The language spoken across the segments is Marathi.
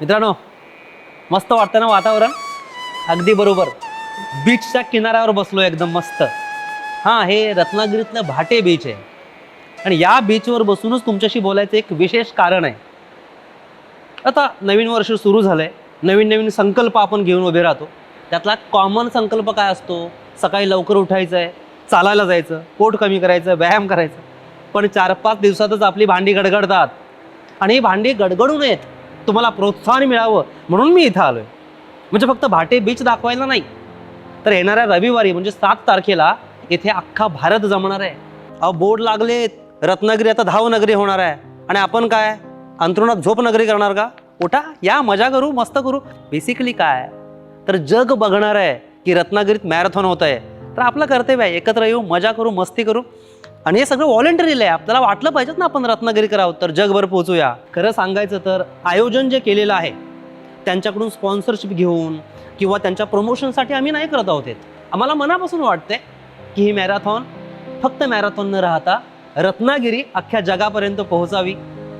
मित्रांनो मस्त वाटतं ना वातावरण? अगदी बरोबर. बीचच्या किनाऱ्यावर बसलो एकदम मस्त. हां हे रत्नागिरीतलं भाटे बीच आहे. आणि या बीचवर बसूनच तुमच्याशी बोलायचं एक विशेष कारण आहे. आता नवीन वर्ष सुरू झालं आहे नवीन नवीन संकल्प आपण घेऊन उभे राहतो. त्यातला कॉमन संकल्प काय असतो? सकाळी लवकर उठायचं आहे चालायला जायचं पोट कमी करायचं व्यायाम करायचं. पण चार पाच दिवसातच आपली भांडी गडगडतात. आणि ही भांडी गडगडू नयेत. तुम्हाला प्रोत्साहन मिळावं म्हणून मी इथं आलो आहे म्हणजे फक्त भाटे बीच दाखवायला नाही तर येणाऱ्या रविवारी म्हणजे सात तारखेला इथे अख्खा भारत जमणार आहे. अहो बोर्ड लागलेत. रत्नागिरी आता धावनगरी होणार आहे. आणि आपण काय? अंतरुणात झोप नगरी करणार का? उठा या मजा करू मस्त करू. बेसिकली काय? तर जग बघणार आहे की रत्नागिरीत मॅरेथॉन होत आहे तर आपलं कर्तव्य आहे एकत्र येऊ मजा करू मस्ती करू. आणि हे सगळं व्हॉलेंटरीला आहे. आपल्याला वाटलं पाहिजेत ना आपण रत्नागिरीकर आहोत तर जगभर पोहोचूया. खरं सांगायचं तर आयोजन जे केलेलं आहे त्यांच्याकडून स्पॉन्सरशिप घेऊन किंवा त्यांच्या प्रमोशनसाठी आम्ही नाही करत आहोत आम्हाला मनापासून वाटते की ही मॅरेथॉन फक्त मॅरेथॉन न राहता रत्नागिरी अख्ख्या जगापर्यंत पोहोचावी.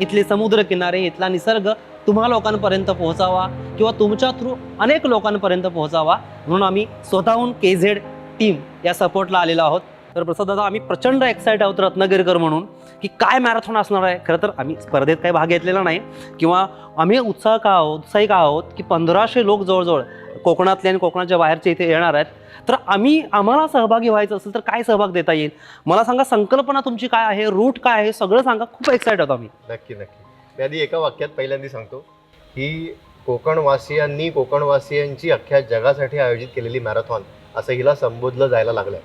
इथले समुद्र किनारे इथला निसर्ग तुम्हा लोकांपर्यंत पोहोचावा किंवा तुमच्या थ्रू अनेक लोकांपर्यंत पोहोचावा. म्हणून आम्ही स्वतःहून के झेड टीम या सपोर्टला आलेलो आहोत. तर प्रसाद दादा आम्ही प्रचंड एक्साइट आहोत रत्नागिरीकर म्हणून की काय मॅरेथॉन असणार आहे. खरं तर आम्ही स्पर्धेत काही भाग घेतलेला नाही. किंवा आम्ही उत्साह का आहोत उत्साही का आहोत की पंधराशे लोक जवळजवळ कोकणातले आणि कोकणाच्या बाहेरचे इथे येणार आहेत. तर आम्ही आम्हाला सहभागी व्हायचं असेल तर काय सहभाग देता येईल? मला सांगा संकल्पना तुमची काय आहे? रूट काय आहे? सगळं सांगा. खूप एक्साइट आहोत आम्ही. नक्की नक्की. मी आधी एका वाक्यात पहिल्यांदा सांगतो की कोकणवासियांनी कोकणवासियांची अख्ख्या जगासाठी आयोजित केलेली मॅरेथॉन असं हिला संबोधलं जायला लागलं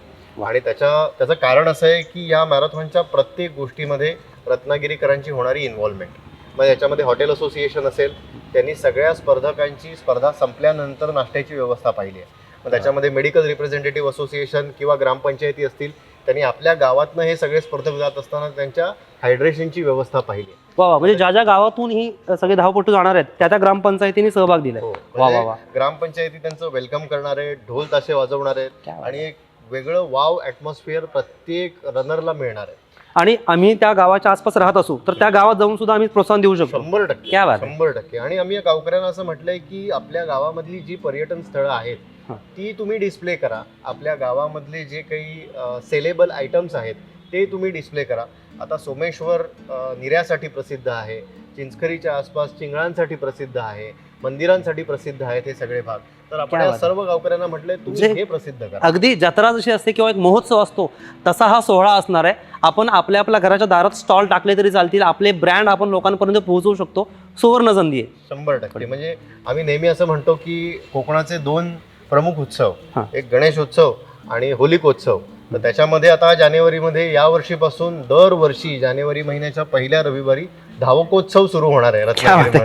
आणि त्याच्या त्याचं कारण असं आहे की या मॅरेथॉनच्या प्रत्येक गोष्टीमध्ये रत्नागिरीकरांची होणारी इन्व्हॉल्वमेंट मग याच्यामध्ये हॉटेल असोसिएशन असेल त्यांनी सगळ्या स्पर्धकांची स्पर्धा संपल्यानंतर नाश्त्याची व्यवस्था पाहिली आहे. मग त्याच्यामध्ये मेडिकल रिप्रेझेंटेटिव्ह असोसिएशन किंवा ग्रामपंचायती असतील त्यांनी आपल्या गावातनं हे सगळे स्पर्धक जात असताना त्यांच्या हायड्रेशनची व्यवस्था पाहिली आहे. वा वा. म्हणजे ज्या ज्या गावातून ही सगळे धावपटू जाणार आहेत त्या त्या ग्रामपंचायतीने सहभाग दिलाय. हो. वा वा वा. म्हणजे ग्रामपंचायती त्यांचं वेलकम करणार आहे ढोल ताशे वाजवणार आहेत आणि एक वेगळं वाव ॲटमॉस्फिअर प्रत्येक रनरला मिळणार आहे. आणि आम्ही त्या गावाच्या आसपास राहत असू तर त्या गावात जाऊन सुद्धा आम्ही प्रोत्साहन देऊ शकतो. शंभर टक्के क्या बात आहे. शंभर टक्के. आणि आम्ही या गावकऱ्यांना असं म्हटलंय की आपल्या गावामधली जी पर्यटन स्थळं आहेत हा. ती तुम्ही डिस्प्ले करा. आपल्या गावामधले जे काही सेलेबल आयटम्स आहेत ते तुम्ही डिस्प्ले करा. आता सोमेश्वर अ, निर्यासाठी प्रसिद्ध आहे चिंचखरीच्या आसपास चिंगळांसाठी प्रसिद्ध आहे मंदिरांसाठी प्रसिद्ध आहेत हे सगळे भाग. तर आपण या सर्व गावकऱ्यांना म्हटलंय तुम्ही जे- हे प्रसिद्ध करा. अगदी जत्रा जशी असते किंवा एक महोत्सव असतो तसा हा सोहळा असणार आहे. आपण आपल्या आपल्या घराच्या दारात स्टॉल टाकले तरी चालतील. आपले ब्रँड आपण लोकांपर्यंत पोहोचवू शकतो. सुवर्ण संधी आहे. शंभर टक्के. म्हणजे आम्ही नेहमी असं म्हणतो की कोकणाचे दोन प्रमुख उत्सव. एक गणेशोत्सव आणि होलिकोत्सव. तर त्याच्यामध्ये आता जानेवारीमध्ये या वर्षीपासून दरवर्षी जानेवारी महिन्याच्या पहिल्या रविवारी धावकोत्सव सुरू होणार आहे रत्नागिरीमध्ये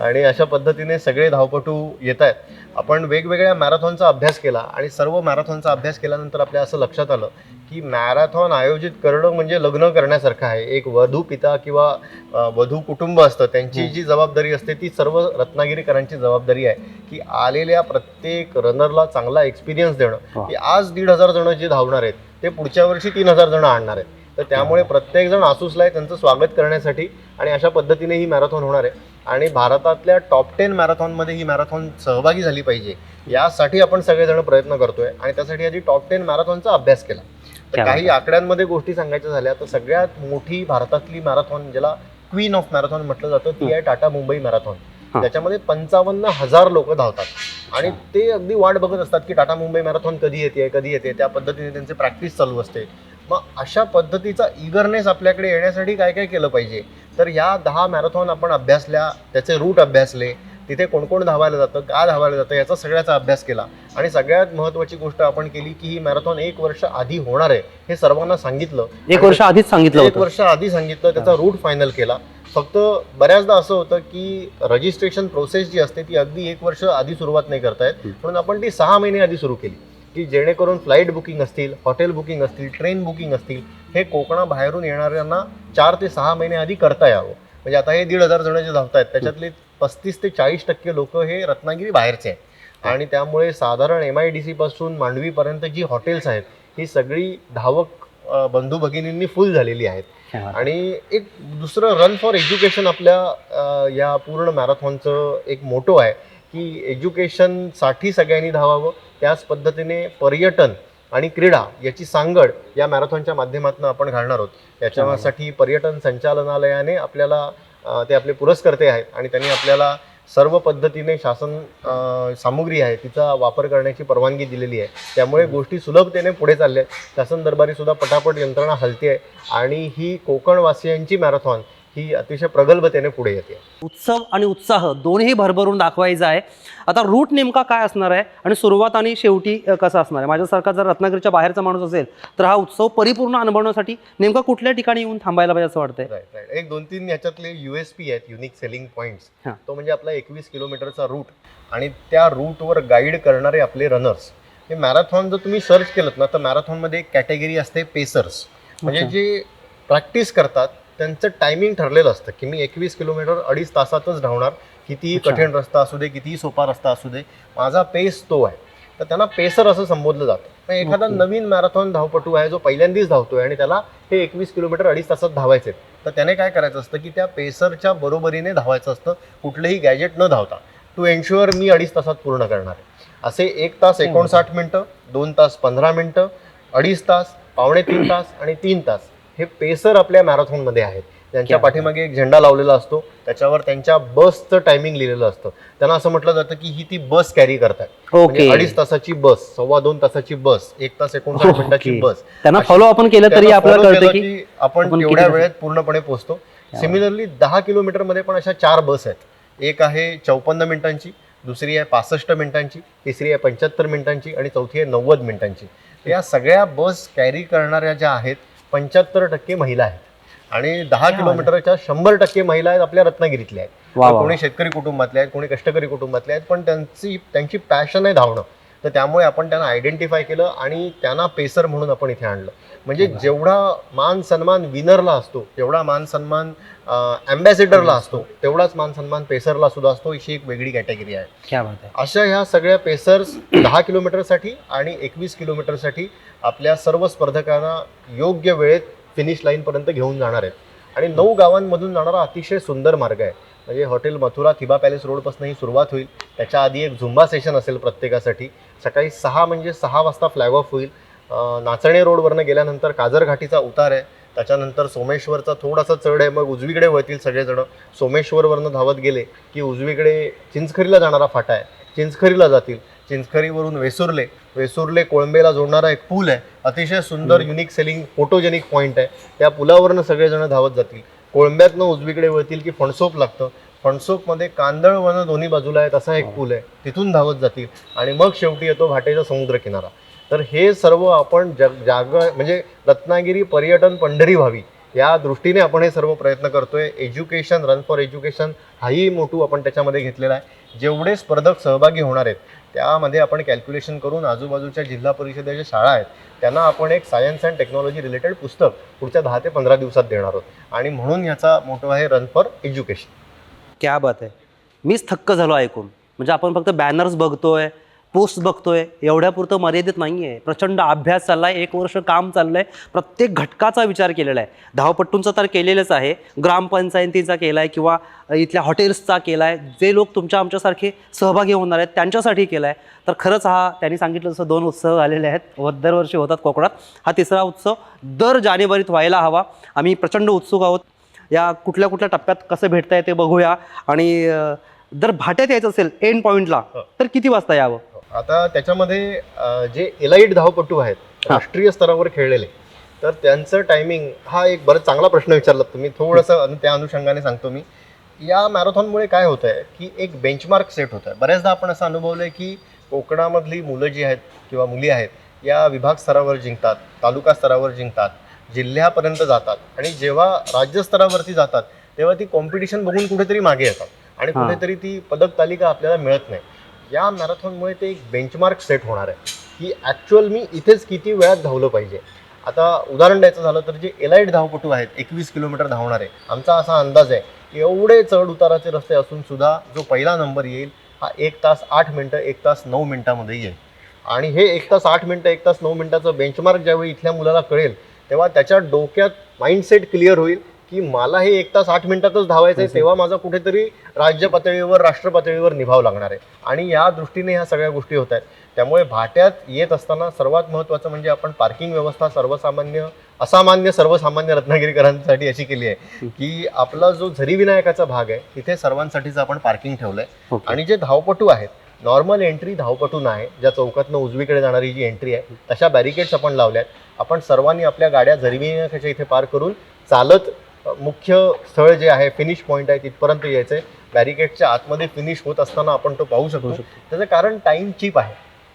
आणि अशा पद्धतीने सगळे धावपटू येत आहेत. आपण वेगवेगळ्या मॅरेथॉनचा अभ्यास केला आणि सर्व मॅरेथॉनचा अभ्यास केल्यानंतर आपल्या असं लक्षात आलं की मॅरेथॉन आयोजित करणं म्हणजे लग्न करण्यासारखं आहे. एक वधू पिता किंवा वधू कुटुंब असतं त्यांची जी जबाबदारी असते ती सर्व रत्नागिरीकरांची जबाबदारी आहे की आलेल्या प्रत्येक रनरला चांगला एक्सपिरियन्स देणं. वा. की आज दीड हजार जण जे धावणार आहेत ते पुढच्या वर्षी तीन हजार जण आणणार आहेत. तर त्यामुळे प्रत्येक जण आसूसला आहे त्यांचं स्वागत करण्यासाठी आणि अशा पद्धतीने ही मॅरेथॉन होणार आहे. आणि भारतातल्या टॉप टेन मॅरेथॉनमध्ये ही मॅरेथॉन सहभागी झाली पाहिजे यासाठी आपण सगळेजण प्रयत्न करतोय. आणि त्यासाठी आधी टॉप टेन मॅरेथॉनचा अभ्यास केला. तर काही आकड्यांमध्ये गोष्टी सांगायच्या झाल्या तर सगळ्यात मोठी भारतातली मॅरेथॉन ज्याला क्वीन ऑफ मॅरेथॉन म्हटलं जातं ती आहे टाटा मुंबई मॅरेथॉन. त्याच्यामध्ये पंचावन्न हजार लोक धावतात. आणि ते अगदी वाट बघत असतात की टाटा मुंबई मॅरेथॉन कधी येते कधी येते त्या पद्धतीने त्यांचे प्रॅक्टिस चालू असते. मग अशा पद्धतीचा इगरनेस आपल्याकडे येण्यासाठी काय काय केलं पाहिजे? तर या दहा मॅरेथॉन आपण अभ्यासल्या त्याचे रूट अभ्यासले तिथे कोण कोण धावायला जातं का धावायला जातं याचा सगळ्याचा अभ्यास केला. आणि सगळ्यात महत्त्वाची गोष्ट आपण केली की ही मॅरेथॉन एक वर्ष आधी होणार आहे हे सर्वांना सांगितलं. एक वर्ष आधीच सांगितलं एक वर्ष आधी सांगितलं त्याचा रूट फायनल केला. फक्त बऱ्याचदा असं होतं की रजिस्ट्रेशन प्रोसेस जी असते ती अगदी एक वर्ष आधी सुरुवात नाही करतायत. म्हणून आपण ती सहा महिने आधी सुरू केली. की जेणेकरून फ्लाईट बुकिंग असतील हॉटेल बुकिंग असतील ट्रेन बुकिंग असतील हे कोकणाबाहेरून येणाऱ्यांना चार ते सहा महिने आधी करता यावं. म्हणजे आता हे दीड हजार जण जे धावत आहेत त्याच्यातले पस्तीस ते चाळीस टक्के लोक हे रत्नागिरी बाहेरचे आहेत. आणि त्यामुळे साधारण एम आय डी सी पासून मांडवीपर्यंत जी हॉटेल्स आहेत ही सगळी धावक बंधू भगिनींनी फुल झालेली आहेत. आणि एक दुसरं रन फॉर एज्युकेशन आपल्या या पूर्ण मॅरेथॉनचं एक मोटो आहे की एज्युकेशनसाठी सगळ्यांनी धावावं. त्याच पद्धतीने पर्यटन आणि क्रीडा याची सांगड या मॅरेथॉनच्या माध्यमातून आपण घालणार आहोत. याच्यासाठी पर्यटन संचालनालयाने आपल्याला ते आपले पुरस्कर्ते आहेत आणि त्यांनी आपल्याला सर्व पद्धतीने शासन सामुग्री आहे तिचा वापर करण्याची परवानगी दिलेली आहे. त्यामुळे गोष्टी सुलभतेने पुढे चालल्या आहेत. शासन दरबारी सुद्धा पटापट यंत्रणा हलते आहे आणि ही कोकणवासियांची मॅरेथॉन ही अतिशय प्रगल्भतेने पुढे येते. उत्सव आणि उत्साह दोन्ही भरभरून दाखवायचा आहे. आता रूट नेमका काय असणार आहे आणि सुरुवात आणि शेवटी कसं असणार आहे? माझ्यासारखा जर रत्नागिरीच्या बाहेरचा माणूस असेल तर हा उत्सव परिपूर्ण अनुभवण्यासाठी नेमका कुठल्या ठिकाणी येऊन थांबायला पाहिजे असं वाटतंय? राईट राईट एक दोन तीन याच्यातले युएसपी आहेत युनिक सेलिंग पॉईंट्स हां. तो म्हणजे आपला एकवीस किलोमीटरचा रूट आणि त्या रूटवर गाईड करणारे आपले रनर्स हे मॅरेथॉन जर तुम्ही सर्च केलं ना तर मॅरेथॉनमध्ये एक कॅटेगरी असते पेसर्स म्हणजे. जे प्रॅक्टिस करतात त्यांचं टायमिंग ठरलेलं असतं की मी एकवीस किलोमीटर अडीच तासातच धावणार. कितीही. कठीण रस्ता असू दे कितीही सोपा रस्ता असू दे माझा पेस तो आहे. तर त्यांना पेसर असं संबोधलं जातं. पण एखादा. नवीन मॅरेथॉन धावपटू आहे जो पहिल्यांदाच धावतोय आणि त्याला हे एकवीस किलोमीटर अडीच तासात धावायचे तर त्याने काय करायचं असतं की त्या पेसरच्या बरोबरीने धावायचं असतं. कुठलेही गॅजेट न धावता. टू एन्श्युअर मी अडीच तासात पूर्ण करणार आहे. असे एक तास एकोणसाठ मिनटं दोन तास पंधरा मिनटं अडीच तास पावणे तीन तास आणि तीन तास. हे पेसर आपल्या मॅरेथॉनमध्ये आहेत. त्यांच्या पाठीमागे एक झेंडा लावलेला असतो. त्याच्यावर त्यांच्या बसचं टायमिंग लिहिलेलं असतं. त्यांना असं म्हटलं जातं की ही ती बस कॅरी करतात. म्हणजे अडीच तासाची बस सव्वा दोन तासाची बस एक तास एकोणसाठ. मिनिटाची बस. त्यांना फॉलो आपण केलं तरी आपल्याला कळतं की आपण किती वेळेत पूर्णपणे पोहोचतो. सिमिलरली दहा किलोमीटरमध्ये पण अशा चार बस आहेत. एक आहे चौपन्न मिनिटांची दुसरी आहे पासष्ट मिनिटांची तिसरी आहे पंच्याहत्तर मिनिटांची आणि चौथी आहे नव्वद मिनिटांची. या सगळ्या बस कॅरी करणाऱ्या ज्या आहेत पंच्याहत्तर टक्के महिला आहेत. आणि दहा किलोमीटरच्या शंभर टक्के महिला आहेत आपल्या रत्नागिरीतल्या आहेत. वा तर वा. कोणी शेतकरी कुटुंबातले आहेत कोणी कष्टकरी कुटुंबातले आहेत पण त्यांची त्यांची पॅशन आहे धावणं. तर त्यामुळे आपण त्यांना आयडेंटिफाय केलं आणि त्यांना पेसर म्हणून आपण इथे आणलं. म्हणजे. जेवढा मान सन्मान विनरला असतो जेवढा मान सन्मान अँबॅसेडरला असतो तेवढाच मान सन्मान पेसरला सुद्धा असतो ही एक वेगळी कॅटेगरी आहे. क्या बात आहे. अशा ह्या सगळ्या पेसर्स दहा किलोमीटरसाठी आणि एकवीस किलोमीटरसाठी आपल्या सर्व स्पर्धकांना योग्य वेळेत फिनिश लाईनपर्यंत घेऊन जाणार आहेत. आणि नऊ गावांमधून जाणारा अतिशय सुंदर मार्ग आहे. म्हणजे हॉटेल मथुरा थिबा पॅलेस रोडपासून ही सुरुवात होईल. त्याच्या आधी एक झुंबा सेशन असेल प्रत्येकासाठी. सकाळी सहा म्हणजे सहा वाजता फ्लॅग ऑफ होईल नाचणे रोडवरनं गेल्यानंतर काजर घाटीचा उतार आहे. त्याच्यानंतर सोमेश्वरचा थोडासा चढ आहे. मग उजवीकडे वळतील सगळेजण. सोमेश्वरवरनं धावत गेले की उजवीकडे चिंचखरीला जाणारा फाटा आहे. चिंचखरीला जातील. चिंचखरीवरून वेसुर्ले. वेसुर्ले कोळंबेला जोडणारा एक पूल आहे. अतिशय सुंदर युनिक सेलिंग फोटोजेनिक पॉईंट आहे. त्या पुलावरनं सगळेजण धावत जातील. कोळंब्यातनं उजवीकडे वळतील की फणसोप लागतं. फणसोपमध्ये कांदळ वनं दोन्ही बाजूला आहेत असा एक पूल आहे. तिथून धावत जातील. आणि मग शेवटी येतो भाटेचा समुद्र किनारा तर हे सर्व आपण जग जाग म्हणजे रत्नागिरी पर्यटन पंढरी व्हावी या दृष्टीने आपण हे सर्व प्रयत्न करतोय. एज्युकेशन रन फॉर एज्युकेशन हाही मोठू आपण त्याच्यामध्ये घेतलेला आहे. जेवढे स्पर्धक सहभागी होणार आहेत त्यामध्ये आपण कॅल्क्युलेशन करून आजूबाजूच्या जिल्हा परिषदेच्या शाळा आहेत त्यांना आपण एक सायन्स अँड टेक्नॉलॉजी रिलेटेड पुस्तक पुढच्या दहा ते पंधरा दिवसात देणार आहोत. आणि म्हणून याचा मोठं आहे रन फॉर एज्युकेशन क्या बात आहे. मीच थक्क झालो ऐकून. म्हणजे आपण फक्त बॅनर्स बघतोय पोस्ट बघतोय एवढ्यापुरतं मर्यादित नाही आहे प्रचंड अभ्यास चाललाय एक वर्ष काम चाललंय. प्रत्येक घटकाचा विचार केलेला आहे धावपट्टूंचा तर केलेलंच आहे. ग्रामपंचायतीचा केला आहे किंवा इथल्या हॉटेल्सचा केला आहे जे लोक तुमच्या आमच्यासारखे सहभागी होणार आहेत त्यांच्यासाठी केला आहे तर खरंच हा त्यांनी सांगितलं तसं दोन उत्सव झालेले आहेत. व दरवर्षी होतात कोकणात. हा तिसरा उत्सव दर जानेवारीत व्हायला हवा. आम्ही प्रचंड उत्सुक आहोत. या कुठल्या कुठल्या टप्प्यात कसं भेटता येते बघूया. आणि जर भाट्यात यायचं असेल एंड पॉईंटला हो. तर किती वाजता यावं? आता त्याच्यामध्ये जे एलाइट धावपटू आहेत. राष्ट्रीय स्तरावर खेळलेले तर त्यांचं टायमिंग हा एक बरंच चांगला प्रश्न विचारला तुम्ही थोडंसं त्या अनुषंगाने सांगतो मी या मॅरेथॉनमुळे काय होत आहे की एक बेंचमार्क सेट होत आहे बऱ्याचदा आपण असं अनुभवलं आहे की कोकणामधली मुलं जी आहेत किंवा मुली आहेत या विभाग स्तरावर जिंकतात तालुका स्तरावर जिंकतात जिल्ह्यापर्यंत जातात आणि जेव्हा राज्यस्तरावरती जातात तेव्हा ती कॉम्पिटिशन बघून कुठेतरी मागे येतात आणि. कुठेतरी ती पदक तालिका आपल्याला मिळत नाही या मॅरेथॉनमुळे ते एक बेंचमार्क सेट होणार आहे. की ॲक्च्युअल मी इथेच किती वेळात धावलं पाहिजे. आता उदाहरण द्यायचं झालं तर जे एलाईट धावपटू आहेत एकवीस किलोमीटर धावणारे आमचा असा अंदाज आहे की एवढे चढ उताराचे रस्ते असून सुद्धा जो पहिला नंबर येईल हा एक तास आठ मिनटं एक तास नऊ मिनटामध्ये येईल. आणि हे एक तास आठ मिनटं एक तास नऊ मिनटाचं बेंचमार्क ज्यावेळी इथल्या मुलाला कळेल तेव्हा त्याच्या डोक्यात माइंडसेट क्लिअर होईल. की मला हे एक तास आठ मिनिटातच धावायचं आहे तेव्हा माझा कुठेतरी राज्य पातळीवर राष्ट्र पातळीवर निभाव लागणार आहे. आणि या दृष्टीने ह्या सगळ्या गोष्टी होत आहेत. त्यामुळे भाट्यात येत असताना सर्वात महत्त्वाचं म्हणजे आपण पार्किंग व्यवस्था सर्वसामान्य असामान्य सर्वसामान्य रत्नागिरीकरांसाठी अशी केली आहे की आपला जो झरी विनायकाचा भाग आहे तिथे सर्वांसाठीच आपण पार्किंग ठेवलंय. ओके. आणि जे धावपटू आहेत नॉर्मल एंट्री धावपटू नाही ज्या चौकातनं उजवीकडे जाणारी जी एंट्री आहे तशा बॅरिकेड्स आपण लावल्यात. आपण सर्वांनी आपल्या गाड्या झरी विनायकाच्या इथे पार करून चालत मुख्य स्थळ जे आहे फिनिश पॉईंट आहे तिथपर्यंत यायचं आहे बॅरिकेडच्या आतमध्ये फिनिश होत असताना आपण तो पाहू शकतो. त्याचं कारण टाइम चीप आहे.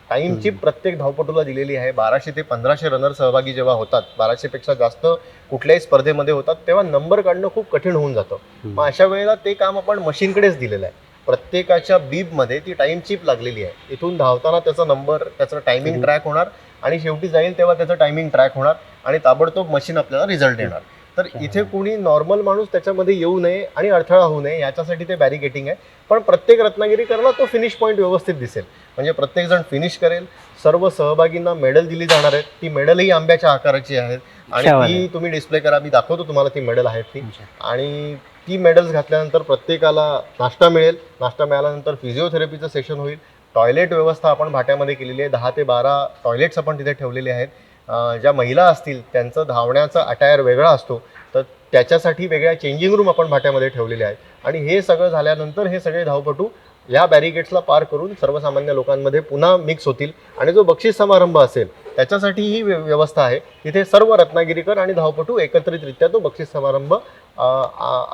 टाइम चीप प्रत्येक धावपटूला दिलेली आहे. बाराशे ते पंधराशे रनर सहभागी जेव्हा होतात बाराशेपेक्षा जास्त कुठल्याही स्पर्धेमध्ये होतात तेव्हा नंबर काढणं खूप कठीण होऊन जातं. मग अशा वेळेला ते काम आपण मशीनकडेच दिलेलं आहे. प्रत्येकाच्या बीबमध्ये ती टाइम चिप लागलेली आहे. इथून धावताना त्याचा नंबर त्याचं टायमिंग. ट्रॅक होणार आणि शेवटी जाईल तेव्हा त्याचं टायमिंग ट्रॅक होणार आणि ताबडतोब मशीन आपल्याला रिझल्ट देणार. तर इथे कोणी नॉर्मल माणूस त्याच्यामध्ये येऊ नये आणि अडथळा होऊ नये याच्यासाठी ते बॅरिकेटिंग आहे. पण प्रत्येक रत्नागिरीकरला तो फिनिश पॉईंट व्यवस्थित दिसेल. म्हणजे प्रत्येक जण फिनिश करेल. सर्व सहभागींना मेडल दिली जाणार आहेत. ती मेडलही आंब्याच्या आकाराची आहेत. आणि ती तुम्ही डिस्प्ले करा. मी दाखवतो तुम्हाला ती मेडल आहेत ती. आणि ती मेडल्स घातल्यानंतर प्रत्येकाला नाश्ता मिळेल. नाश्ता मिळाल्यानंतर फिजिओथेरपीचं सेशन होईल. टॉयलेट व्यवस्था आपण भाट्यामध्ये केलेली आहे. दहा ते बारा टॉयलेट्स आपण तिथे ठेवलेले आहेत. ज्या महिला असतील त्यांचं धावण्याचा अटायर वेगळा असतो. तर त्याच्यासाठी वेगळ्या चेंजिंग रूम आपण भाट्यामध्ये ठेवलेले आहेत. आणि हे सगळं झाल्यानंतर हे सगळे धावपटू या बॅरिकेड्सला पार करून सर्वसामान्य लोकांमध्ये पुन्हा मिक्स होतील. आणि जो बक्षीस समारंभ असेल त्याच्यासाठी ही व्य- व्यवस्था आहे. तिथे सर्व रत्नागिरीकर आणि धावपटू एकत्रितरित्या तो बक्षीस समारंभ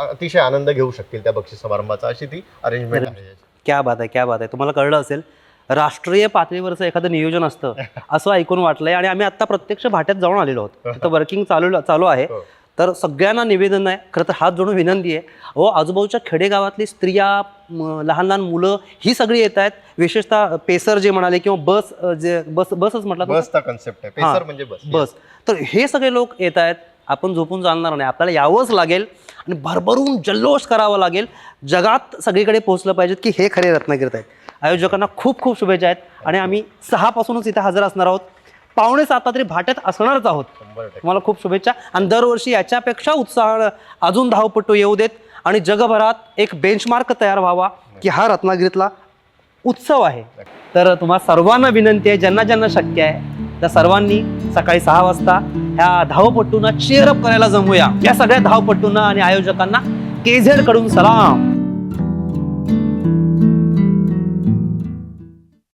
अतिशय आनंद घेऊ शकतील त्या बक्षीस समारंभाचा. अशी ती अरेंजमेंट आहे. क्या बात आहे क्या बात आहे. तुम्हाला कळलं असेल राष्ट्रीय पातळीवरचं एखादं नियोजन असतं असं ऐकून वाटलंय. आणि आम्ही आता प्रत्यक्ष भाट्यात जाऊन आलेलो आहोत. तिथं वर्किंग चालू चालू आहे. हो. तर सगळ्यांना निवेदन आहे खरं तर हात जोडून विनंती आहे. व आजूबाजूच्या खेडेगावातली स्त्रिया लहान लहान मुलं ही सगळी येत आहेत. विशेषतः पेसर जे म्हणाले किंवा बस जे बस बसच म्हटलं? बसचा कन्सेप्ट आहे. पेसर म्हणजे बस. बस. तर हे सगळे लोक येत आहेत. आपण झोपून चालणार नाही. आपल्याला यावंच लागेल. आणि भरभरून जल्लोष करावा लागेल. जगात सगळीकडे पोहोचलं पाहिजेत की हे खरे रत्नागिरीत आहेत. आयोजकांना खूप खूप शुभेच्छा आहेत. आणि आम्ही सहापासूनच इथे हजर असणार आहोत. पावणे सात तरी भाट्यात असणारच आहोत. तुम्हाला खूप शुभेच्छा. आणि दरवर्षी याच्यापेक्षा उत्साह अजून धावपटू येऊ देत. आणि जगभरात एक बेंचमार्क तयार व्हावा की हा रत्नागिरीतला उत्सव आहे. तर तुम्हा सर्वांना विनंती आहे ज्यांना ज्यांना शक्य आहे त्या सर्वांनी सकाळी सहा वाजता ह्या धावपट्टूंना चेअरअप करायला जमूया. या सगळ्या धावपट्टूंना आणि आयोजकांना केझेडकडून सलाम.